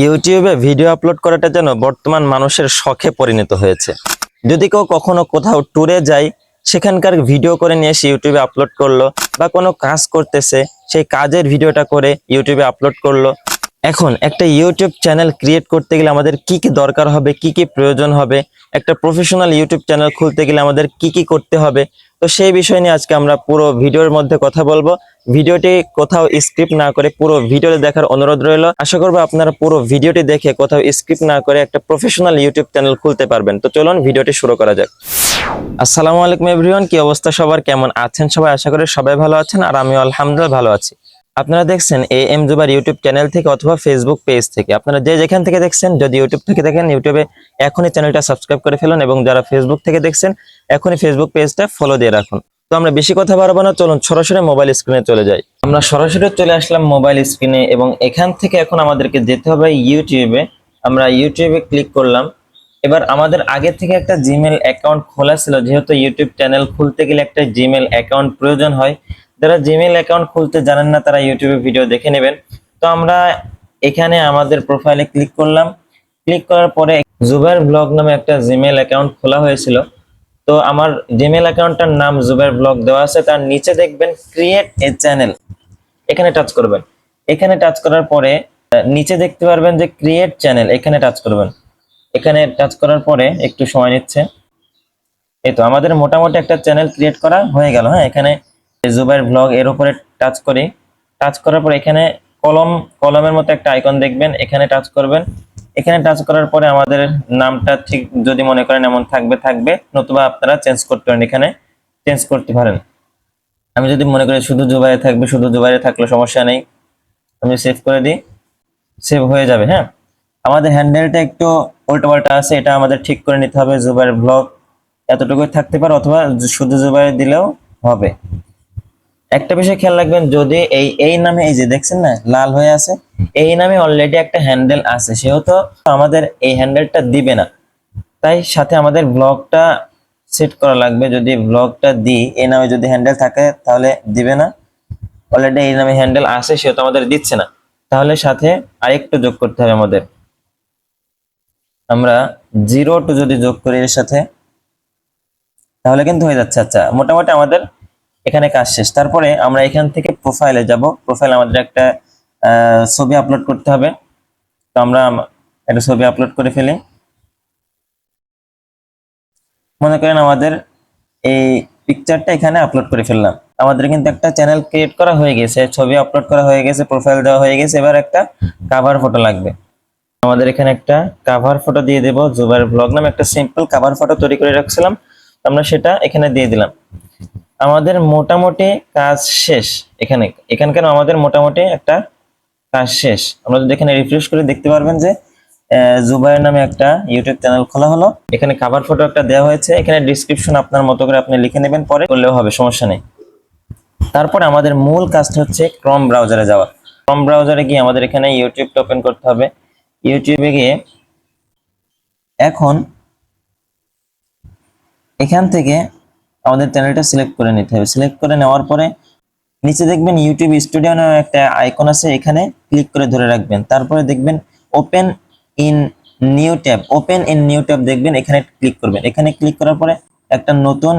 ইউটিউবে video upload করাটা যেন বর্তমান মানুষের শখে পরিণত হয়েছে। যদি কেউ কখনো কোথাও ট্যুরে যায়, সেখানকার ভিডিও করে নিয়ে এসে ইউটিউবে আপলোড করল বা কোনো কাজ করতেছে, সেই কাজের ভিডিওটা করে ইউটিউবে আপলোড করল এখন একটা ইউটিউব চ্যানেল ক্রিয়েট করতে গেলে আমাদের কি কি দরকার হবে, কি কি প্রয়োজন হবে, একটা প্রফেশনাল ইউটিউব চ্যানেল খুলতে গেলে আমাদের কি কি করতে হবে, তো সেই বিষয় নিয়ে আজকে আমরা পুরো ভিডিওর মধ্যে কথা বলব। ভিডিওটি কোথাও স্ক্রিপ্ট না করে পুরো ভিডিওটি দেখার অনুরোধ রইল। আশা করব আপনারা পুরো ভিডিওটি দেখে কোথাও স্ক্রিপ্ট না করে একটা প্রফেশনাল ইউটিউব চ্যানেল খুলতে পারবেন। তো চলুন ভিডিওটি শুরু করা যাক। আসসালামু আলাইকুম এভরিওয়ান কি অবস্থা সবার? কেমন আছেন সবাই? আশা করি সবাই ভালো আছেন, আর আমিও আলহামদুলিল্লাহ ভালো আছি। আপনারা দেখছেন A M Zubair YouTube channel থেকে অথবা ফেসবুক পেজ থেকে। আপনারা যে যেখান থেকে দেখছেন, যদি ইউটিউব থেকে দেখেন, ইউটিউবে এখনই চ্যানেলটা সাবস্ক্রাইব করে ফেলুন এবং যারা ফেসবুক থেকে দেখছেন, এখনই ফেসবুক পেজটা ফলো দিয়ে রাখুন। তো আমরা বেশি কথা বাড়াবো না, চলুন সরাসরি মোবাইল স্ক্রিনে চলে যাই। আমরা সরাসরি চলে আসলাম মোবাইল স্ক্রিনে এবং এখান থেকে এখন আমাদেরকে যেতে হবে ইউটিউবে আমরা ইউটিউবে ক্লিক করলাম। এবার আমাদের আগে থেকে একটা জিমেল অ্যাকাউন্ট খোলা ছিল, যেহেতু ইউটিউব চ্যানেল খুলতে গেলে একটা জিমেল অ্যাকাউন্ট প্রয়োজন হয়। যারা জিমেল অ্যাকাউন্ট খুলতে জানেন না, তারা ইউটিউবে ভিডিও দেখে নেবেন। তো আমরা এখানে আমাদের প্রোফাইলে ক্লিক করলাম। ক্লিক করার পরে জুবাইর ব্লগ নামে একটা জিমেল অ্যাকাউন্ট খোলা হয়েছিল। তো আমার জিমেল অ্যাকাউন্টটার নাম জুবাইর ব্লগ দেওয়া আছে। তার নিচে দেখবেন ক্রিয়েট এ চ্যানেল এখানে টাচ করবেন। এখানে টাচ করার পরে, নিচে দেখতে পারবেন যে ক্রিয়েট চ্যানেল এখানে টাচ করবেন। এখানে টাচ করার পরে একটু সময় নিচ্ছে। এই তো, আমাদের মোটামুটি একটা চ্যানেল ক্রিয়েট করা হয়ে গেল। হ্যাঁ এখানে জুবাইর ব্লগ এর উপরে টাচ করি। টাচ করার পর এখানে কলম, কলমের মতো একটা আইকন দেখবেন। এখানে টাচ করবেন। এখানে টাচ করার পরে আমাদের নামটা ঠিক যদি মনে করেন এমন থাকবে থাকবে। নতুবা আপনারা চেঞ্জ করতে পারেন এখানে। চেঞ্জ করতে পারেন। আমি যদি মনে করি শুধু জুবাইরে থাকবে, শুধু জুবাইরে থাকলে সমস্যা নেই। আমি সেভ করে দিই। সেভ হয়ে যাবে হ্যাঁ? আমাদের হ্যান্ডেলটা একটু উল্টো পাল্টা আছে। এটা আমাদের ঠিক করে নিতে হবে। জুবাইর ব্লগ এতটুকুই থাকতে পারে অথবা শুধু জুবাইর দিলেও হবে। একটা বিষয় খেয়াল রাখবেন, যদি এই এই নামে এই যে দেখছেন না, লাল হয়ে আছে, এই নামে অলরেডি একটা হ্যান্ডেল আছে, সেহেতু আমাদের এই হ্যান্ডেলটা দিবে না। তাই সাথে আমাদের ব্লগটা সেট করা লাগবে, যদি ব্লগটা দিই, এই নামে যদি হ্যান্ডেল থাকে, তাহলে দিবে না। অলরেডি এই নামে হ্যান্ডেল আছে, সেহেতু আমাদের দিচ্ছে না। তাহলে সাথে আরেকটু যোগ করতে হবে আমাদের। আমরা জিরো টু যদি যোগ করি এর সাথে, তাহলে কিন্তু হয়ে যাচ্ছে। আচ্ছা মোটামুটি আমাদের এখানে কাজ শেষ। তারপরে আমরা এখান থেকে প্রোফাইলে যাব। প্রোফাইল আমাদের একটা ছবি আপলোড করতে হবে। তো আমরা একটা ছবি আপলোড করে ফেলি। মনে করেন আমাদের এই পিকচারটা এখানে আপলোড করে ফেললাম। আমাদের কিন্তু একটা চ্যানেল ক্রিয়েট করা হয়ে গেছে, ছবি আপলোড করা হয়ে গেছে প্রোফাইল দেওয়া হয়ে গেছে। এবার একটা কাভার ফটো লাগবে। আমাদের এখানে একটা কাভার ফটো দিয়ে দেব জুবার ব্লগ নামে একটা সিম্পল কাভার ফটো তৈরি করে রাখছিলাম। আমরা সেটা এখানে দিয়ে দিলাম। আমাদের মোটামুটি কাজ শেষ। এখানে এখানকার আমাদের মোটামুটি একটা কাজ শেষ। আমরা যদি এখানে রিফ্রেশ করে দেখতে পারবেন যে আহ, জুবাইর নামে একটা ইউটিউব চ্যানেল খোলা হলো। এখানে কাভার ফটো একটা দেওয়া হয়েছে। এখানে ডিসক্রিপশন আপনার মতো করে আপনি লিখে নেবেন পরে করলেও হবে সমস্যা নেই। তারপরে আমাদের মূল কাজটা হচ্ছে ক্রম ব্রাউজারে যাওয়া। ক্রম ব্রাউজারে গিয়ে আমাদের এখানে ইউটিউবটা ওপেন করতে হবে। ইউটিউবে গিয়ে এখন এখান থেকে আমাদের চ্যানেলটা সিলেক্ট করে নিতে হবে। সিলেক্ট করে নেওয়ার পরে নিচে দেখবেন ইউটিউব স্টুডিও নামে একটা আইকন আছে, এখানে ক্লিক করে ধরে রাখবেন। তারপরে দেখবেন open in new tab open in new tab দেখবেন, এখানে ক্লিক করবেন। এখানে ক্লিক করার পরে একটা নতুন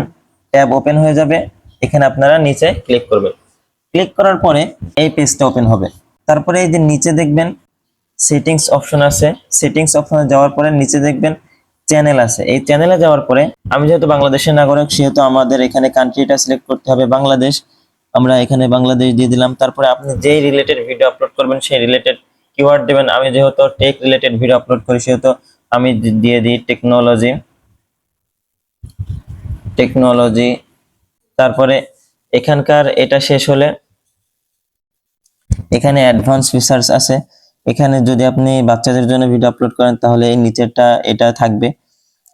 ট্যাব ওপেন হয়ে যাবে। এখানে আপনারা নিচে ক্লিক করবেন। ক্লিক করার পরে এই পেজটা ওপেন হবে। তারপরে এই যে নিচে দেখবেন সেটিংস অপশন আছে। সেটিংস অপশনে যাওয়ার পরে নিচে দেখবেন চ্যানেল আছে। এই চ্যানেলে যাওয়ার পরে আমি যেহেতু বাংলাদেশের নাগরিক, সেহেতু আমাদের এখানে কান্ট্রিটা সিলেক্ট করতে হবে বাংলাদেশ। আমরা এখানে বাংলাদেশ দিয়ে দিলাম। তারপরে আপনি যেই রিলেটেড ভিডিও আপলোড করবেন, সেই রিলেটেড কিওয়ার্ড দেবেন। আমি যেহেতু টেক রিলেটেড ভিডিও আপলোড করি, সেহেতু আমি দিয়ে দিই টেকনোলজি টেকনোলজি তারপরে এখানকার এটা শেষ হলে এখানে অ্যাডভান্স ফিচার্স আছে। এখানে যদি আপনি বাচ্চাদের জন্য ভিডিও আপলোড করেন, তাহলে এই নিচেরটা, এটা থাকবে।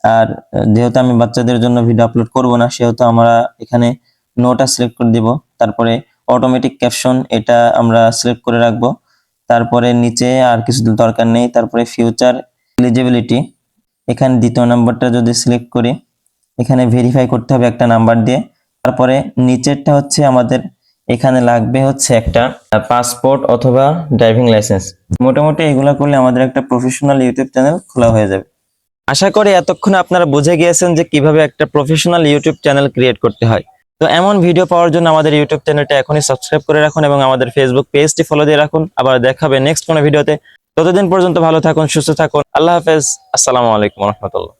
আর যেহেতু আমি বাচ্চাদের জন্য ভিডিও আপলোড করব না, সেহেতু আমরা এখানে নোটা সিলেক্ট করে দিব। তারপরে অটোমেটিক ক্যাপশন এটা আমরা সিলেক্ট করে রাখব। তারপরে নিচে আর কিছু দরকার নেই। তারপরে ফিউচার এলিজিবিলিটি এখানে দ্বিতীয় নাম্বারটা যদি সিলেক্ট করি, এখানে ভেরিফাই করতে হবে একটা নাম্বার দিয়ে। তারপরে নিচেরটা হচ্ছে আমাদের, এখানে লাগবে হচ্ছে একটা পাসপোর্ট অথবা ড্রাইভিং লাইসেন্স মোটামুটি এগুলা করলে আমাদের একটা প্রফেশনাল ইউটিউব চ্যানেল খোলা হয়ে যাবে। আশা করি এতক্ষণে আপনারা বুঝে গিয়েছেন যে কীভাবে একটা প্রফেশনাল ইউটিউব চ্যানেল ক্রিয়েট করতে হয়। তো এমন ভিডিও পাওয়ার জন্য আমাদের ইউটিউব চ্যানেলটা এখনই সাবস্ক্রাইব করে রাখুন এবং আমাদের ফেসবুক পেজটি ফলো দিয়ে রাখুন। আবার দেখাবে নেক্সট কোনো ভিডিওতে ততদিন পর্যন্ত ভালো থাকুন, সুস্থ থাকুন। আল্লাহ হাফেজ। আসসালামু আলাইকুম রহমতুল্লাহ।